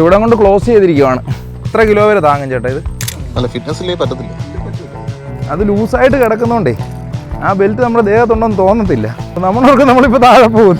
ഇവിടെ കൊണ്ട് ക്ലോസ് ചെയ്തിരിക്കുവാണ്. എത്ര കിലോ വരെ താങ്ങും ചേട്ടാ ഇത്? അല്ല ഫിറ്റ്നസ്സിലേ പറ്റത്തില്ല. അത് ലൂസായിട്ട് കിടക്കുന്നോണ്ടേ. ആ ബെൽറ്റ് നമ്മുടെ ദേഹത്തുണ്ടെന്ന് തോന്നത്തില്ല. നമ്മളോർക്ക് നമ്മളിപ്പോൾ താഴെ പോകും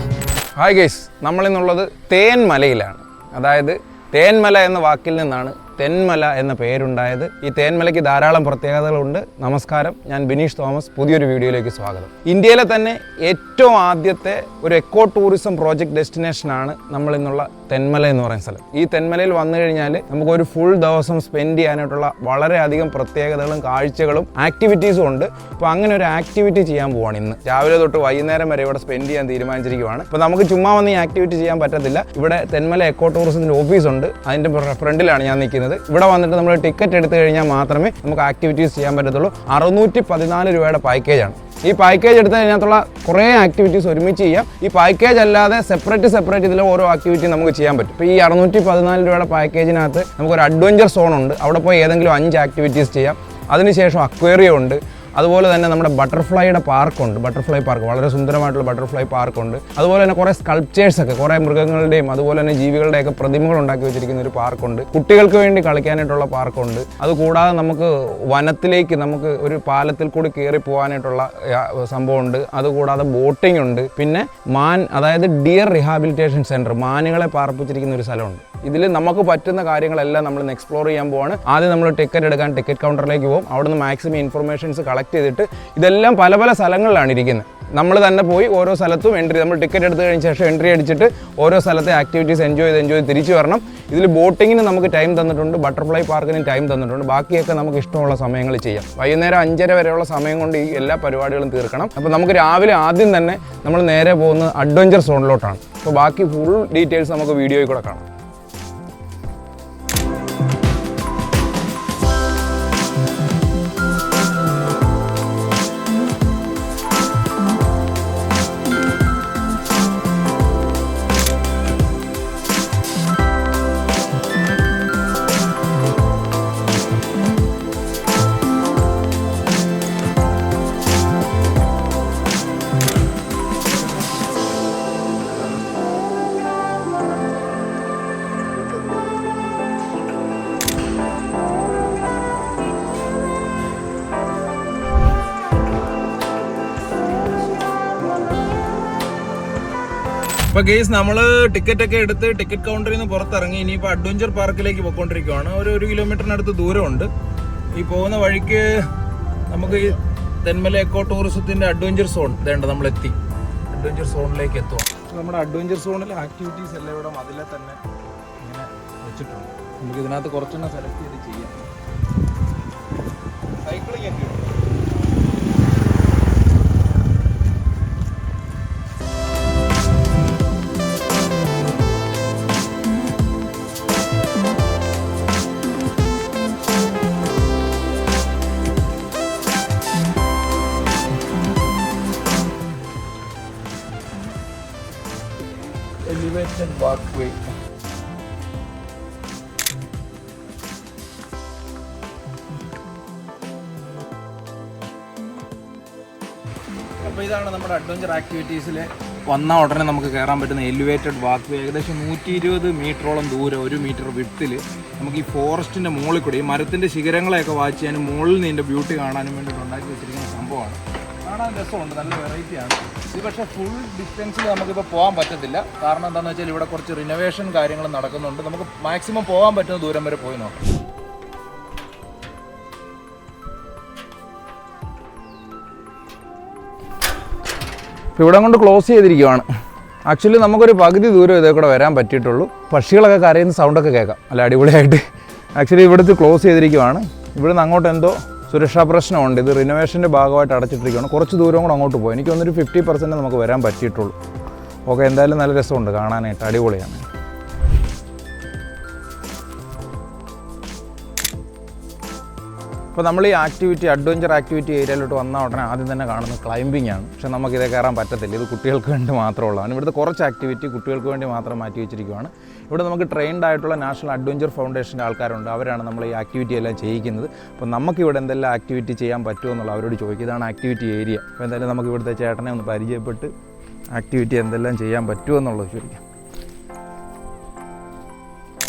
ഹായ് ഗൈസ് നമ്മളിന്നുള്ളത് തേൻമലയിലാണ്. അതായത് തേൻമല എന്ന വാക്കിൽ നിന്നാണ് തെന്മല എന്ന പേരുണ്ടായത്. ഈ തേന്മലയ്ക്ക് ധാരാളം പ്രത്യേകതകളുണ്ട്. നമസ്കാരം. ഞാൻ ബിനീഷ് തോമസ്. പുതിയൊരു വീഡിയോയിലേക്ക് സ്വാഗതം. ഇന്ത്യയിലെ തന്നെ ഏറ്റവും ആദ്യത്തെ ഒരു എക്കോ ടൂറിസം പ്രോജക്റ്റ് ഡെസ്റ്റിനേഷനാണ് നമ്മൾ ഇന്നുള്ള തെന്മല എന്ന് പറയുന്ന സ്ഥലം. ഈ തെന്മലയിൽ വന്നു കഴിഞ്ഞാൽ നമുക്ക് ഒരു ഫുൾ ദിവസം സ്പെൻഡ് ചെയ്യാനായിട്ടുള്ള വളരെയധികം പ്രത്യേകതകളും കാഴ്ചകളും ആക്ടിവിറ്റീസും ഉണ്ട്. അപ്പോൾ അങ്ങനെ ഒരു ആക്ടിവിറ്റി ചെയ്യാൻ പോവാണ് ഇന്ന്. രാവിലെ തൊട്ട് വൈകുന്നേരം വരെ ഇവിടെ സ്പെൻഡ് ചെയ്യാൻ തീരുമാനിച്ചിരിക്കുകയാണ് അപ്പോൾ നമുക്ക് ചുമ്മാ വന്ന് ഈ ആക്ടിവിറ്റി ചെയ്യാൻ പറ്റത്തില്ല. ഇവിടെ തെന്മല എക്കോ ടൂറിസത്തിന്റെ ഓഫീസുണ്ട് അതിന്റെ ഫ്രണ്ടിലാണ് ഞാൻ നിൽക്കുന്നത് ഇവിടെ വന്നിട്ട് നമ്മൾ ടിക്കറ്റ് എടുത്തു കഴിഞ്ഞാൽ മാത്രമേ നമുക്ക് ആക്ടിവിറ്റീസ് ചെയ്യാൻ പറ്റത്തുള്ളൂ. അറുന്നൂറ്റി പതിനാല് രൂപയുടെ പാക്കേജാണ് ഈ പാക്കേജ് എടുത്ത് അതിനകത്തുള്ള കുറേ ആക്ടിവിറ്റീസ് ഒരുമിച്ച് ചെയ്യാം. ഈ പാക്കേജ് അല്ലാതെ സെപ്പറേറ്റ് സെപ്പറേറ്റ് ഇതിൽ ഓരോ ആക്ടിവിറ്റി നമുക്ക് ചെയ്യാൻ പറ്റും. ഇപ്പോൾ ഈ അറുന്നൂറ്റി പതിനാല് രൂപയുടെ പാക്കേജിനകത്ത് നമുക്ക് ഒരു അഡ്വഞ്ചർ സോൺ ഉണ്ട്. അവിടെ പോയി ഏതെങ്കിലും അഞ്ച് ആക്ടിവിറ്റീസ് ചെയ്യാം. അതിനുശേഷം അക്വേറിയം ഉണ്ട്. അതുപോലെ തന്നെ നമ്മുടെ ബട്ടർഫ്ലൈയുടെ പാർക്കുണ്ട്. Butterfly park. വളരെ സുന്ദരമായിട്ടുള്ള ബട്ടർഫ്ലൈ പാർക്കുണ്ട്. അതുപോലെ തന്നെ കുറേ സ്കൾപ്ചേഴ്സൊക്കെ കുറേ മൃഗങ്ങളുടെയും അതുപോലെ തന്നെ ജീവികളുടെയൊക്കെ പ്രതിമകൾ ഉണ്ടാക്കി വെച്ചിരിക്കുന്ന ഒരു പാർക്കുണ്ട്. കുട്ടികൾക്ക് വേണ്ടി കളിക്കാനായിട്ടുള്ള പാർക്കുണ്ട്. അതുകൂടാതെ നമുക്ക് വനത്തിലേക്ക് നമുക്ക് ഒരു പാലത്തിൽ കൂടി കയറി പോകാനായിട്ടുള്ള സംഭവമുണ്ട്. അതുകൂടാതെ ബോട്ടിംഗ് ഉണ്ട്. പിന്നെ മാൻ അതായത് ഡിയർ റിഹാബിലിറ്റേഷൻ സെന്റർ മാനുകളെ പാർപ്പിച്ചിരിക്കുന്ന ഒരു സ്ഥലമുണ്ട്. ഇതിൽ നമുക്ക് പറ്റുന്ന കാര്യങ്ങളെല്ലാം നമ്മൾ എക്സ്പ്ലോർ ചെയ്യാൻ പോവാണ്. ആദ്യം നമ്മൾ ടിക്കറ്റ് എടുക്കാൻ ടിക്കറ്റ് കൗണ്ടറിലേക്ക് പോകും. അവിടെ നിന്ന് മാക്സിമം ഇൻഫർമേഷൻസ് കളക്ട് ചെയ്തിട്ട് ഇതെല്ലാം പല പല സ്ഥലങ്ങളിലാണ് ഇരിക്കുന്നത്. നമ്മൾ തന്നെ പോയി ഓരോ സ്ഥലത്തും എൻട്രി നമ്മൾ ടിക്കറ്റ് എടുത്ത് കഴിഞ്ഞ ശേഷം എൻട്രി അടിച്ചിട്ട് ഓരോ സ്ഥലത്തെ ആക്ടിവിറ്റീസ് എൻജോയ് ചെയ്ത് എൻജോയ് തിരിച്ചു വരണം. ഇതിൽ ബോട്ടിങ്ങിന് നമുക്ക് ടൈം തന്നിട്ടുണ്ട് ബട്ടർഫ്ലൈ പാർക്കിന് ടൈം തന്നിട്ടുണ്ട്. ബാക്കിയൊക്കെ നമുക്ക് ഇഷ്ടമുള്ള സമയങ്ങൾ ചെയ്യാം. വൈകുന്നേരം അഞ്ചര വരെയുള്ള സമയം കൊണ്ട് ഈ എല്ലാ പരിപാടികളും തീർക്കണം. അപ്പോൾ നമുക്ക് രാവിലെ ആദ്യം തന്നെ നമ്മൾ നേരെ പോകുന്നത് അഡ്വഞ്ചർ സോണിലോട്ടാണ് അപ്പോൾ ബാക്കി ഫുൾ ഡീറ്റെയിൽസ് നമുക്ക് വീഡിയോയിൽ കൂടെ കാണാം. ഇപ്പൊ ഗെയ്സ് നമ്മൾ ടിക്കറ്റ് ഒക്കെ എടുത്ത് ടിക്കറ്റ് കൗണ്ടറിൽ നിന്ന് പുറത്തിറങ്ങി ഇനിയിപ്പോ അഡ്വഞ്ചർ പാർക്കിലേക്ക് പോയിക്കൊണ്ടിരിക്കുവാണ്. ഒരു ഒരു കിലോമീറ്ററിനടുത്ത് ദൂരമുണ്ട്. ഈ പോകുന്ന വഴിക്ക് നമുക്ക് ഈ തെന്മല എക്കോ ടൂറിസത്തിന്റെ അഡ്വഞ്ചർ സോൺ വേണ്ട നമ്മൾ എത്തി അഡ്വഞ്ചർ സോണിലേക്ക് എത്തുക നമ്മുടെ അഡ്വഞ്ചർ സോണിലെ ആക്ടിവിറ്റീസ് എല്ലാം ഇവിടെ അതിലെ തന്നെ ഇങ്ങനെ വെച്ചിട്ടുണ്ട്. നമുക്ക് ഇതിനകത്ത് കുറച്ചെണ്ണം സെലക്ട് ചെയ്ത് ചെയ്യാം. സൈക്ലിംഗ് ഒക്കെ elevated walkway. അപ്പോൾ ഇതാണ് നമ്മുടെ അഡ്വഞ്ചർ ആക്ടിവിറ്റീസിൽ വന്ന ഉടനെ നമുക്ക് കയറാൻ പറ്റുന്ന എലിവേറ്റഡ് വാക്ക് വേ ഏകദേശം നൂറ്റി ഇരുപത് മീറ്ററോളം ദൂരം ഒരു മീറ്റർ വിട്ടിൽ നമുക്ക് ഈ ഫോറസ്റ്റിന്റെ മുകളിൽ കൂടി ഈ മരത്തിന്റെ ശിഖരങ്ങളെയൊക്കെ വാച്ച് ചെയ്യാനും മുകളിൽ നിന്ന് ബ്യൂട്ടി കാണാനും വേണ്ടിയിട്ട് ഉണ്ടാക്കി വെച്ചിരിക്കുന്ന സംഭവമാണ്. കാണാൻ രസമുണ്ട് നല്ല വെറൈറ്റി ആണ്. ഇത് പക്ഷേ ഫുൾ ഡിസ്റ്റൻസിൽ നമുക്കിപ്പോൾ പോകാൻ പറ്റത്തില്ല. കാരണം എന്താണെന്ന് വെച്ചാൽ ഇവിടെ കുറച്ച് റിനോവേഷൻ കാര്യങ്ങൾ നടക്കുന്നുണ്ട്. നമുക്ക് മാക്സിമം പോകാൻ പറ്റുന്ന ദൂരം വരെ പോയി നോക്കാം. ഇപ്പോൾ ഇവിടെ കൊണ്ട് ക്ലോസ് ചെയ്തിരിക്കുവാണ്. ആക്ച്വലി നമുക്കൊരു പകുതി ദൂരം ഇതേ കൂടെ വരാൻ പറ്റിയിട്ടുള്ളൂ. പക്ഷികളൊക്കെ കരയുന്ന സൗണ്ടൊക്കെ കേൾക്കാം. അല്ല അടിപൊളിയായിട്ട്. ആക്ച്വലി ഇവിടുത്തെ ക്ലോസ് ചെയ്തിരിക്കുവാണ്. ഇവിടുന്ന് അങ്ങോട്ട് എന്തോ സുരക്ഷാ പ്രശ്നമുണ്ട്. ഇത് റിനോവേഷന്റെ ഭാഗമായിട്ട് അടച്ചിട്ടിരിക്കുകയാണ്. കുറച്ച് ദൂരം കൂടെ അങ്ങോട്ട് പോയി. എനിക്ക് തോന്നുന്നൊരു ഫിഫ്റ്റി പെർസെന്റ് നമുക്ക് വരാൻ പറ്റിയിട്ടുള്ളൂ. ഓക്കെ എന്തായാലും നല്ല രസമുണ്ട് കാണാനായിട്ട്. അടിപൊളിയാണ്. ഇപ്പോൾ നമ്മൾ ഈ ആക്ടിവിറ്റി അഡ്വഞ്ചർ ആക്ടിവിറ്റി ഏരിയയിലോട്ട് വന്ന ഉടനെ ആദ്യം തന്നെ കാണുന്നത് ക്ലൈംബിംഗ് ആണ്. പക്ഷെ നമുക്ക് കയറാൻ പറ്റത്തില്ല. ഇത് കുട്ടികൾക്ക് വേണ്ടി മാത്രമുള്ളതാണ്. ഇവിടുത്തെ കുറച്ച് ആക്ടിവിറ്റി കുട്ടികൾക്ക് വേണ്ടി മാത്രം മാറ്റി വെച്ചിരിക്കുകയാണ് ഇവിടെ നമുക്ക് ട്രെയിൻഡ് ആയിട്ടുള്ള നാഷണൽ അഡ്വഞ്ചർ ഫൗണ്ടേഷന്റെ ആൾക്കാരുണ്ട്. അവരാണ് നമ്മൾ ഈ ആക്ടിവിറ്റി എല്ലാം ചെയ്യിക്കുന്നത്. അപ്പോൾ നമുക്ക് ഇവിടെ എന്തെല്ലാം ആക്ടിവിറ്റി ചെയ്യാൻ പറ്റുമോ എന്നുള്ള അവരോട് ചോദിക്കും. ഇതാണ് ആക്ടിവിറ്റി ഏരിയ അപ്പോൾ എന്തായാലും നമുക്ക് ഇവിടുത്തെ ചേട്ടനെ ഒന്ന് പരിചയപ്പെട്ട് ആക്ടിവിറ്റി എന്തെല്ലാം ചെയ്യാൻ പറ്റുമോ എന്നുള്ളത് ചോദിക്കാം.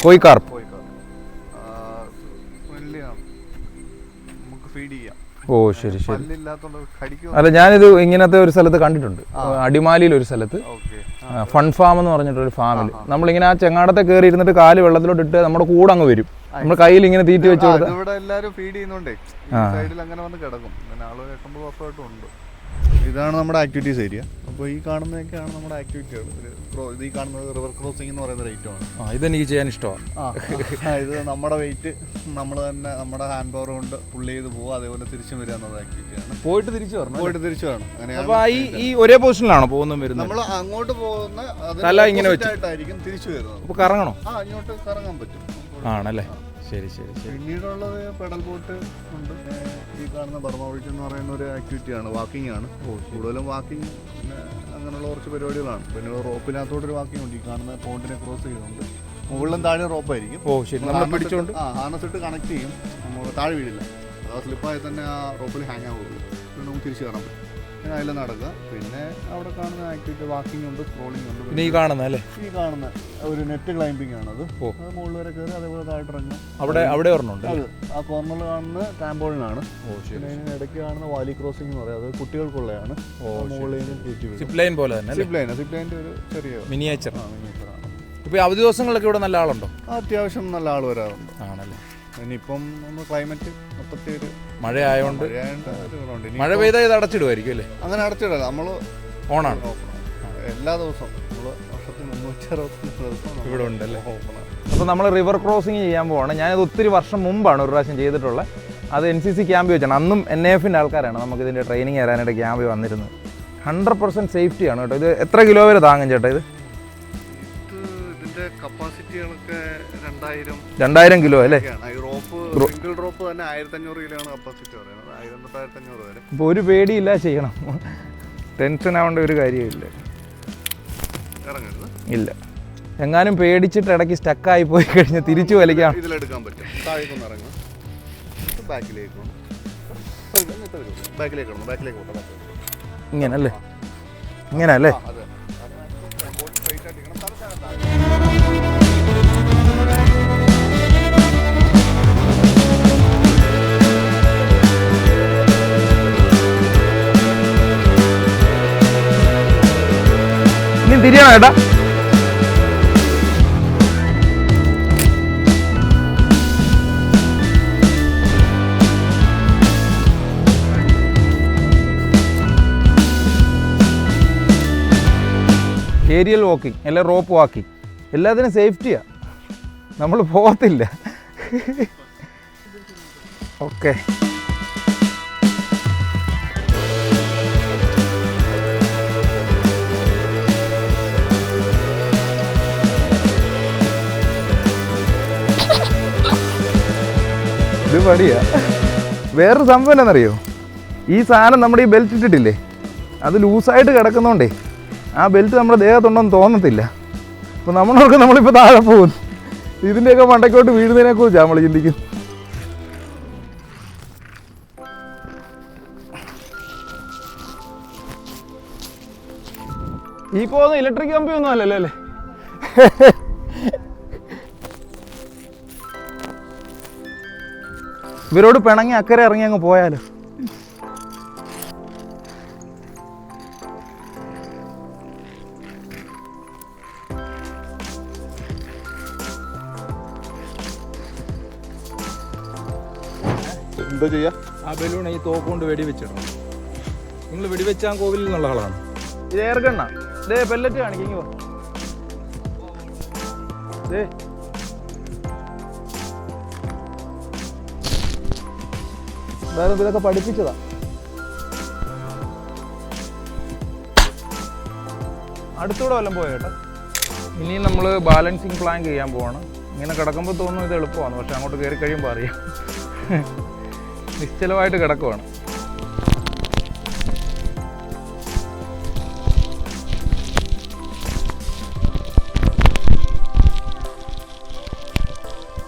കോയിക്കാർപ്പ് ഫീഡ് ചെയ്യാം ഓ ശരി ശരി. അല്ല ഞാനിത് ഇങ്ങനത്തെ ഒരു സ്ഥലത്ത് കണ്ടിട്ടുണ്ട്. അടിമാലിയിൽ ഒരു സ്ഥലത്ത്. ഫൺ ഫാം എന്ന് പറഞ്ഞിട്ടൊരു ഫാമിൽ നമ്മളിങ്ങനെ ആ ചെങ്ങാടത്തെ കയറി ഇരുന്നിട്ട് കാൽ വെള്ളത്തിലോട്ട് ഇട്ട് നമ്മുടെ കൂടെ അങ്ങ് വരും. നമ്മൾ കയ്യിൽ ഇങ്ങനെ തീറ്റി വെച്ച് ഇവിടെ എല്ലാരും ഫീഡ് ചെയ്യുന്നുണ്ടേ. സൈഡിൽ അങ്ങനെ വന്ന് കിടക്കും. അങ്ങനെ ആൾ എട്ടൊമ്പത് വർഷമായിട്ടും ഉണ്ട്. ഇതാണ് നമ്മുടെ ആക്ടിവിറ്റീസ് ഏരിയ അപ്പോൾ ഈ കാണുന്നതൊക്കെയാണ് നമ്മുടെ ആക്ടിവിറ്റികൾ ഇത് ഈ കാണുന്നത് റിവർ ക്രോസിംഗ് എന്ന് പറയുന്ന റേറ്റ് ആണ്. ആ ഇതെനിക്ക് ചെയ്യാൻ ഇഷ്ടമാണ്. ആ ഇത് നമ്മുടെ വെയിറ്റ് നമ്മൾ തന്നെ നമ്മുടെ ഹാൻഡ് പവർ കൊണ്ട് പുള്ളി ചെയ്ത് പോകുക അതേപോലെ തിരിച്ചും വരിക എന്നുള്ള ആക്ടിവിറ്റിയാണ് പോയിട്ട് തിരിച്ചു വരണം പോയിട്ട് തിരിച്ചു അങ്ങനെ അപ്പോൾ ഈ ഈ ഒരേ പൊസിഷനിലാണോ പോകുന്നതും വരുന്നത്? നമ്മൾ അങ്ങോട്ട് പോകുന്ന തല ഇങ്ങനെ വെച്ചിട്ടായിരിക്കും തിരിച്ചു വരുന്നത്. അപ്പോൾ കറങ്ങണോ? ആ ഇങ്ങോട്ട് കറങ്ങാൻ പറ്റും. ആണല്ലേ? ശരി ശരി ശരി. പിന്നീടുള്ളത് പെഡൽ ബോട്ട് ഉണ്ട്. ഈ കാണുന്ന ബർമ ഒഴിച്ച് എന്ന് പറയുന്ന ഒരു ആക്ടിവിറ്റി ആണ് വാക്കിംഗ് ആണ്. കൂടുതലും വാക്കിംഗ് അങ്ങനെയുള്ള കുറച്ച് പരിപാടികളാണ്. പിന്നെ റോപ്പിനകത്തോടെ ഒരു വാക്കിംഗ് ഉണ്ട്. ഈ കാണുന്ന പോണ്ടിനെ ക്രോസ് ചെയ്തുകൊണ്ട് മുകളിലും താഴെ റോപ്പായിരിക്കും ഓ ശരി. നമ്മൾ പിടിച്ചോണ്ട്? ആ ഹാർനസ് ഇട്ട് കണക്ട് ചെയ്യും. നമ്മൾ താഴെ വീടില്ല. അത് സ്ലിപ്പായി തന്നെ ആ റോപ്പിൽ ഹാങ് ആവുള്ളൂ. പിന്നെ നമുക്ക് തിരിച്ചു കയറാൻ പറ്റും. അതിൽ നടക്കുക. പിന്നെ അവിടെ കാണുന്ന ആക്ടിവിറ്റി വാക്കിംഗ് ഉണ്ട് സ്ക്രോളിംഗ് ഉണ്ട്. പിന്നെ ഈ കാണുന്ന അല്ലേ? ഈ കാണുന്ന ഒരു നെറ്റ് ക്ലൈമ്പിംഗ് ആണത്. അത്. മുകളിൽ വരെ കയറി അതേപോലെ താഴെ ഇറങ്ങും അവിടെ അവിടെ ഒരെണ്ണമുണ്ട് അത് ആ കോർണറിൽ കാണുന്ന ടാമ്പോളിനാണ് പിന്നെ ഇതിന് ഇടയ്ക്ക് കാണുന്ന വാലി ക്രോസിംഗ് എന്ന് പറയുന്നത് അത് കുട്ടികൾക്കുള്ളതാണ്. മുകളിൽ സിപ്പ് ലൈൻ പോലെ തന്നെ സിപ്പ് ലൈൻ സിപ്പ് ലൈന്റെ ഒരു ചെറിയ മിനിയേച്ചർ ആ, miniature ആണ്. ഇപ്പൊ ഈ അവധി ദിവസങ്ങളിലൊക്കെ ഇവിടെ നല്ല ആളുണ്ടോ? അത്യാവശ്യം നല്ല ആൾ വരാറുണ്ട്. ആണല്ലേ. ഇനിയിപ്പം ഒന്ന് ക്ലൈമറ്റ് മൊത്തത്തിൽ ഒരു മഴ ആയതുകൊണ്ട് ഒരു. ഇനി മഴ പെയ്താൽ ഇത് അടച്ചിടുമായിരിക്കും അല്ലേ? അങ്ങനെ അടച്ചിടല്ല. നമ്മൾ ഓണാണ്. എല്ലാ ദിവസവും നമ്മൾ വർഷത്തിൽ മുന്നൂറ്റി അറുപത്തഞ്ച് ദിവസം നമ്മൾ ഇവിടെ ഉണ്ടല്ലേ? open ആണ്. അപ്പോൾ നമ്മൾ റിവർ ക്രോസിങ് ചെയ്യാൻ പോവാണ്. ഞാനിത് ഒത്തിരി വർഷം മുമ്പാണ് ഒരു പ്രാവശ്യം ചെയ്തിട്ടുള്ളത് അത് എൻ സി സി ക്യാമ്പ് വെച്ചാണ്. അന്നും എൻ എഫിന്റെ ആൾക്കാരാണ് നമുക്ക് ഇതിന്റെ ട്രെയിനിങ് തരാനായിട്ട് ക്യാമ്പ് വന്നിരുന്നത്. ഹൺഡ്രഡ് പെർസെന്റ് സേഫ്റ്റിയാണ് കേട്ടോ. ഇത് എത്ര കിലോ വരെ താങ്ങും ചേട്ടാ ഇത്? ഇത് ഇതിന്റെ കപ്പാസിറ്റികളൊക്കെ രണ്ടായിരം രണ്ടായിരം കിലോ അല്ലേ? ഒക്കെയാണ്. സിംഗിൾ തന്നെ ആയിരത്തി അഞ്ഞൂറ് കിലോ ആണ് കപ്പാസിറ്റി പറയുന്നത്. ആയിരം തൊട്ട് ആയിരത്തി അഞ്ഞൂറ് വരെ. അപ്പോൾ ഒരു പേടിയില്ല ചെയ്യണം. ടെൻഷൻ ആവേണ്ട ഒരു കാര്യമില്ല ഇറങ്ങരുത്. ഇല്ല. എങ്ങാനും പേടിച്ചിട്ട് ഇടയ്ക്ക് സ്റ്റക്കായി പോയി കഴിഞ്ഞ് തിരിച്ചു വലിക്കാം. ഇതിലെടുക്കാൻ പറ്റും. താഴേക്കൊന്ന് ഇറങ്ങും. ബാക്കിലേക്ക് ബാക്കിലേക്ക് ഇടണം ബാക്കിലേക്ക് പോട്ടെ ബാക്കിലേക്ക് ഇങ്ങനെ അല്ലേ ഇങ്ങനെ അല്ലേ അതെ. തിരിയണം ഏട്ടാ ഏരിയൽ വാക്കിംഗ് അല്ലെ റോപ്പ് വാക്കിംഗ് എല്ലാത്തിനും സേഫ്റ്റിയാ നമ്മൾ പോകത്തില്ല. ഓക്കെ ഇത് പടിയാ. വേറൊരു സംഭവം എന്നാണെന്നറിയോ ഈ സാധനം നമ്മുടെ ഈ ബെൽറ്റ് ഇട്ടിട്ടില്ലേ? അത് ലൂസായിട്ട് കിടക്കുന്നോണ്ടേ ആ ബെൽറ്റ് നമ്മുടെ ദേഹത്തുണ്ടെന്ന് തോന്നത്തില്ല. അപ്പോൾ നമ്മളൊക്കെ നമ്മളിപ്പോൾ താഴെ പോകും ഇതിന്റെയൊക്കെ മണ്ടയ്ക്കോട്ട് വീഴുന്നതിനെ കുറിച്ചാണ് നമ്മൾ ചിന്തിക്കും ഈ പോകുന്ന ഇലക്ട്രിക് കമ്പി ഒന്നും അല്ലല്ലോ അല്ലേ? ഇവരോട് പിണങ്ങി അക്കരെ ഇറങ്ങി അങ്ങ് പോയാലോ? എന്താ ചെയ്യാ? ആ ബലൂൺ ഈ തോക്ക് കൊണ്ട് വെടിവെച്ചിടണം. നിങ്ങൾ വെടിവെച്ചാൽ കോവിലിൽ നിന്നുള്ള ആളാണ്. ഇത് ഏർക്കണ്ണ ദേ പെല്ലറ്റ് കാണിക്കിങ്ങി വാ. എന്തായാലും ഇതൊക്കെ പഠിപ്പിച്ചതാ? അടുത്തൂടെ വല്ലതും പോയ കേട്ടോ ഇനി നമ്മൾ ബാലൻസിങ് പ്ലാൻ ചെയ്യാൻ പോവാണ്. ഇങ്ങനെ കിടക്കുമ്പോൾ തോന്നുന്നു ഇത് എളുപ്പമാണ് പക്ഷെ അങ്ങോട്ട് കയറി കഴിയുമ്പോൾ അറിയാം. നിശ്ചലമായിട്ട് കിടക്കുവാണ്.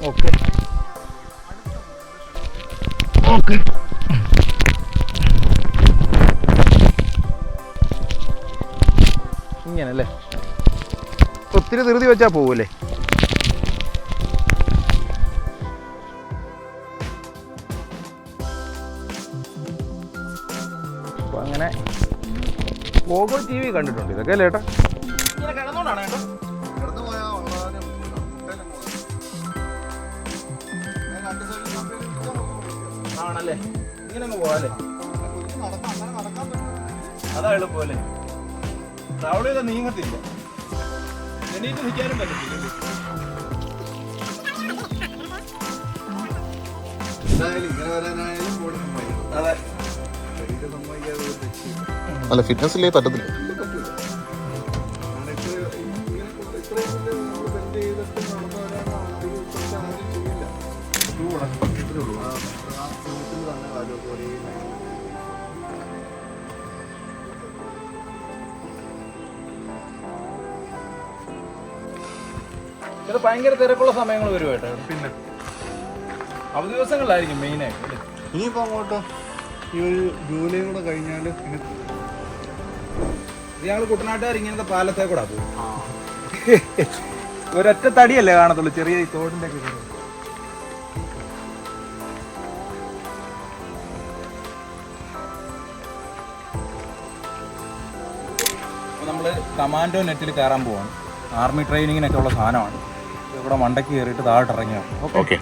ഓക്കെ. ഓക്കെ. ഇത്തിരി ധൃതി വെച്ചാൽ പോകൂലേ അപ്പോൾ അങ്ങനെ പോകോ ടി വി കണ്ടിട്ടുണ്ട് ഇതൊക്കെ അല്ലേ അതാ എളുപ്പമല്ലേ? ട്രാവൽ ചെയ്താൽ നീങ്ങത്തില്ല. എണീറ്റ് നിൽക്കാനും പറ്റത്തില്ല അല്ല ഫിറ്റ്നസ് ഇല്ലേ? ബോഡി ഇത് ഭയങ്കര തിരക്കുള്ള സമയങ്ങൾ വരും കേട്ടോ പിന്നെ. അവധി ദിവസങ്ങളിലായിരിക്കും മെയിനായിട്ട് അല്ലേ? ഇനിയിപ്പോ അങ്ങോട്ട് ഈ ഒരു ജൂലൈ കൂടെ കഴിഞ്ഞാൽ ഇയാൾ കുട്ടനാട്ടുകാർ ഇങ്ങനത്തെ പാലത്തെ കൂടെ പോകും ഒരൊറ്റ തടിയല്ലേ കാണത്തുള്ളൂ ചെറിയ ഈ തോടിന്റെ ഒക്കെ. നമ്മൾ കമാൻഡോ നെറ്റിൽ കയറാൻ പോവാണ്. ആർമി ട്രെയിനിങ്ങിനൊക്കെ ഉള്ള സാധനമാണ്. ഇവിടെ മണ്ടയ്ക്ക് കയറിയിട്ട് താഴോട്ട് ഇറങ്ങിയാണ് ഓക്കെ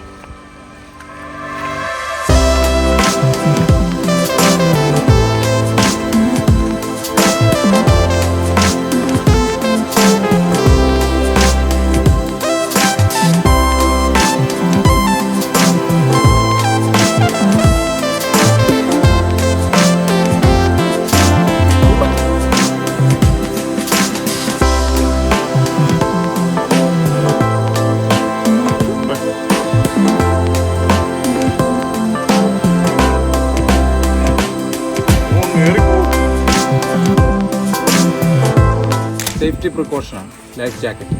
പ്രിക്കോഷനാണ് ലൈഫ് ജാക്കറ്റ്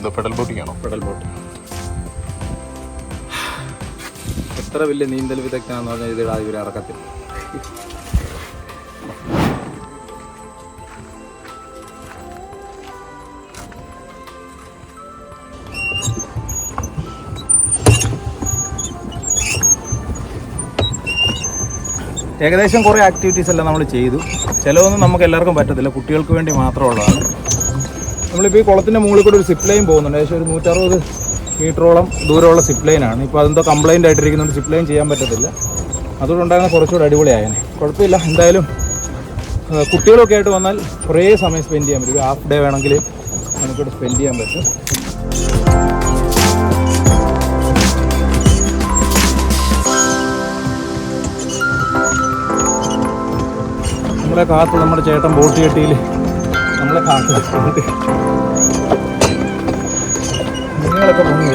ഇത് പെഡൽ ബോട്ടിംഗ് പെഡൽ ബോട്ട് എത്ര വലിയ നീന്തൽ വിദഗ്ധനാന്ന് പറഞ്ഞാൽ ഇതിടാ ഇവരെ ഇറക്കത്തില്ല ഏകദേശം കുറേ ആക്ടിവിറ്റീസ് എല്ലാം നമ്മൾ ചെയ്തു. ചിലവൊന്നും നമുക്ക് എല്ലാവർക്കും പറ്റത്തില്ല. കുട്ടികൾക്ക് വേണ്ടി മാത്രമുള്ളതാണ്. നമ്മളിപ്പോൾ ഈ കുളത്തിന്റെ മുകളിൽ കൂടെ ഒരു സിപ്പ് ലൈൻ പോകുന്നുണ്ട്. ഏകദേശം ഒരു നൂറ്ററുപത് മീറ്ററോളം ദൂരമുള്ള സിപ്പ് ലൈനാണ് ഇപ്പോൾ അതെന്തോ കംപ്ലൈന്റ് ആയിട്ടിരിക്കുന്നുണ്ട്. സിപ്പ് ലൈൻ ചെയ്യാൻ പറ്റത്തില്ല. അതുകൊണ്ടുണ്ടാകുന്ന കുറച്ചുകൂടെ അടിപൊളിയായേനെ. കുഴപ്പമില്ല. എന്തായാലും കുട്ടികളൊക്കെ ആയിട്ട് വന്നാൽ കുറേ സമയം സ്പെൻഡ് ചെയ്യാൻ പറ്റും. ഒരു ഹാഫ് ഡേ വേണമെങ്കിൽ നമുക്കിവിടെ സ്പെൻഡ് ചെയ്യാൻ പറ്റും. നമ്മുടെ കാത്ത് നമ്മുടെ ചേട്ടൻ ബോട്ട് കെട്ടിയിൽ നമ്മളെ കാട്ടിലാണ് മീനുകളൊക്കെ പൊങ്ങി